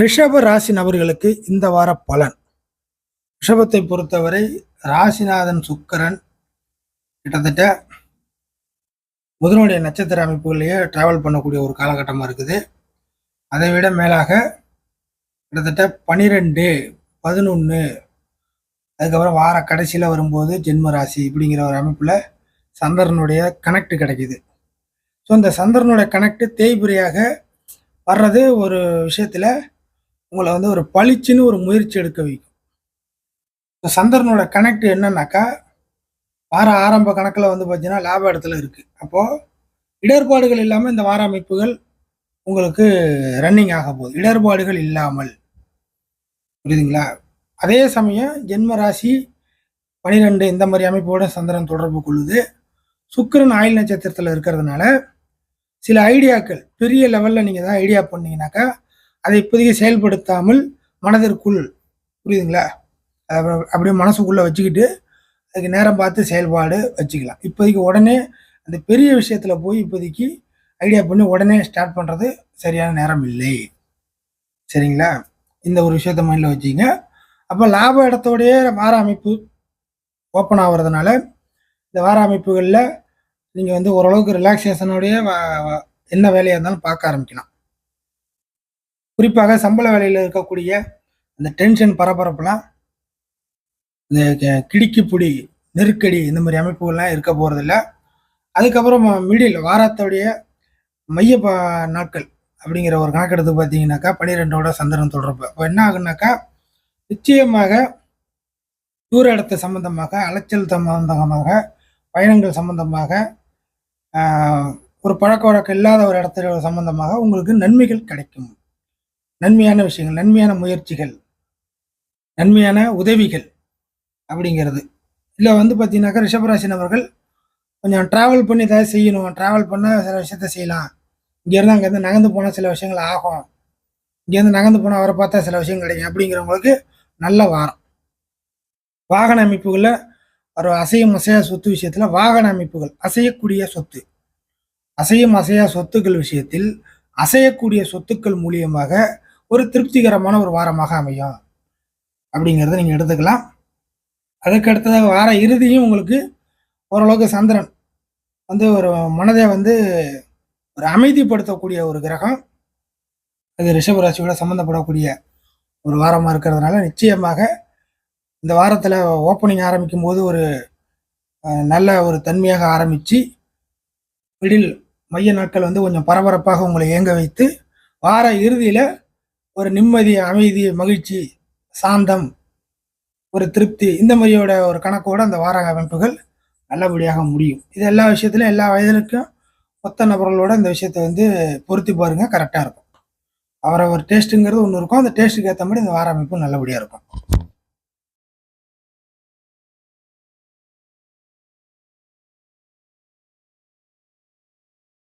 ரிஷப ராசி நபர்களுக்கு இந்த வார பலன். ரிஷபத்தை பொறுத்தவரை ராசிநாதன் சுக்கரன் கிட்டத்தட்ட புதனுடைய நட்சத்திர அமைப்புகளையே டிராவல் பண்ணக்கூடிய ஒரு காலகட்டமாக இருக்குது. அதை விட மேலாக கிட்டத்தட்ட பனிரெண்டு பதினொன்று அதுக்கப்புறம் வார கடைசியில் வரும்போது ஜென்ம ராசி இப்படிங்கிற ஒரு அமைப்பில் சந்திரனுடைய கனெக்ட் கிடைக்குது. ஸோ இந்த சந்திரனுடைய கனெக்ட் தேய்புறையாக வர்றது ஒரு விஷயத்தில் உங்களை வந்து ஒரு பளிச்சுன்னு ஒரு முயற்சி எடுக்க வைக்கும். இந்த சந்திரனோட கனெக்ட் என்னன்னாக்கா வார ஆரம்ப கணக்கில் வந்து பார்த்தீங்கன்னா லாப இடத்துல இருக்குது அப்போது இடர்பாடுகள் இல்லாமல் இந்த வார அமைப்புகள் உங்களுக்கு ரன்னிங் ஆக போகுது. இடர்பாடுகள் இல்லாமல். புரியுதுங்களா? அதே சமயம் ஜென்ம ராசி பனிரெண்டு இந்த மாதிரி அமைப்போட சந்திரன் தொடர்பு கொள்ளுது. சுக்கிரன் ஆயில் நட்சத்திரத்தில் இருக்கிறதுனால சில ஐடியாக்கள் பெரிய லெவலில் நீங்கள் தான் ஐடியா பண்ணீங்கன்னாக்கா அதை இப்போதைக்கு செயல்படுத்தாமல் மனதிற்குள் புரியுதுங்களா? அப்படியே மனசுக்குள்ளே வச்சுக்கிட்டு அதுக்கு நேரம் பார்த்து செயல்பாடு வச்சுக்கலாம். இப்போதைக்கு உடனே அந்த பெரிய விஷயத்தில் போய் இப்போதைக்கு ஐடியா பண்ணி உடனே ஸ்டார்ட் பண்ணுறது சரியான நேரம் இல்லை. சரிங்களா? இந்த ஒரு விஷயத்த மைண்டில் வச்சுங்க. அப்போ லாப இடத்தோடைய வார அமைப்பு ஓப்பன் ஆகிறதுனால இந்த வார அமைப்புகளில் நீங்கள் வந்து ஓரளவுக்கு ரிலாக்ஸேஷனோடைய என்ன வேலையாக இருந்தாலும் பார்க்க ஆரம்பிக்கலாம். குறிப்பாக சம்பள வேலையில் இருக்கக்கூடிய அந்த டென்ஷன் பரபரப்புலாம் இந்த கி- கிடுக்கி புடி நெருக்கடி இந்த மாதிரி அமைப்புகள்லாம் இருக்க போகிறதில்ல அதுக்கப்புறம் மிடில் வாரத்துடைய மைய ப நாட்கள் அப்படிங்கிற ஒரு கணக்கெடுத்து பார்த்தீங்கன்னாக்கா பன்னிரெண்டோட சந்திரன் தொடர்பு. அப்போ என்ன ஆகுனாக்கா நிச்சயமாக தூர இடத்து சம்பந்தமாக அலைச்சல் சம்பந்தமாக பயணங்கள் சம்பந்தமாக ஒரு பழக்க வழக்கம் இல்லாத ஒரு இடத்துல சம்பந்தமாக உங்களுக்கு நன்மைகள் கிடைக்கும். நன்மையான விஷயங்கள் நன்மையான முயற்சிகள் நன்மையான உதவிகள் அப்படிங்கிறது. இல்லை வந்து பார்த்தீங்கன்னாக்கா ரிஷபராசி நபர்கள் கொஞ்சம் ட்ராவல் பண்ணி ஏதாவது செய்யணும் ட்ராவல் பண்ணால் சில விஷயத்த செய்யலாம். இங்கேருந்து அங்கேருந்து நகர்ந்து போனால் சில விஷயங்கள் ஆகும். இங்கேருந்து நகர்ந்து போனால் அவரை பார்த்தா சில விஷயம் கிடைக்கும் அப்படிங்கிறவங்களுக்கு நல்ல வாரம். வாகன அமைப்புகளில் ஒரு அசையும் அசையா சொத்து விஷயத்தில் வாகன அமைப்புகள் அசையக்கூடிய சொத்து. அசையும் அசையா சொத்துக்கள் விஷயத்தில் அசையக்கூடிய சொத்துக்கள் மூலியமாக ஒரு திருப்திகரமான ஒரு வாரமாக அமையும். அப்படிங்கிறத நீங்கள் எடுத்துக்கலாம். அதுக்கு அடுத்ததாக வார இறுதியும் உங்களுக்கு ஓரளவுக்கு சந்திரன் வந்து ஒரு மனதை வந்து ஒரு அமைதிப்படுத்தக்கூடிய ஒரு கிரகம். அது ரிஷபராசியோட சம்மந்தப்படக்கூடிய ஒரு வாரமாக இருக்கிறதுனால நிச்சயமாக இந்த வாரத்தில் ஓப்பனிங் ஆரம்பிக்கும் போது ஒரு நல்ல ஒரு தன்மையாக ஆரம்பித்து மிடில் மைய நாட்கள் வந்து கொஞ்சம் பரபரப்பாக உங்களை இயங்க வைத்து வார இறுதியில் ஒரு நிம்மதி அமைதி மகிழ்ச்சி சாந்தம் ஒரு திருப்தி இந்த மாதிரியோட ஒரு கணக்கோட அந்த வார அமைப்புகள் நல்லபடியாக முடியும். இது எல்லா விஷயத்திலும் எல்லா வயதிலுக்கும் மொத்த நபர்களோட இந்த விஷயத்தை வந்து பொருத்தி பாருங்க கரெக்டாக இருக்கும். அவரவர் டேஸ்ட்டுங்கிறது ஒன்று இருக்கும். அந்த டேஸ்ட்டுக்கு ஏற்ற மாதிரி இந்த வார அமைப்பு நல்லபடியாக இருக்கும்.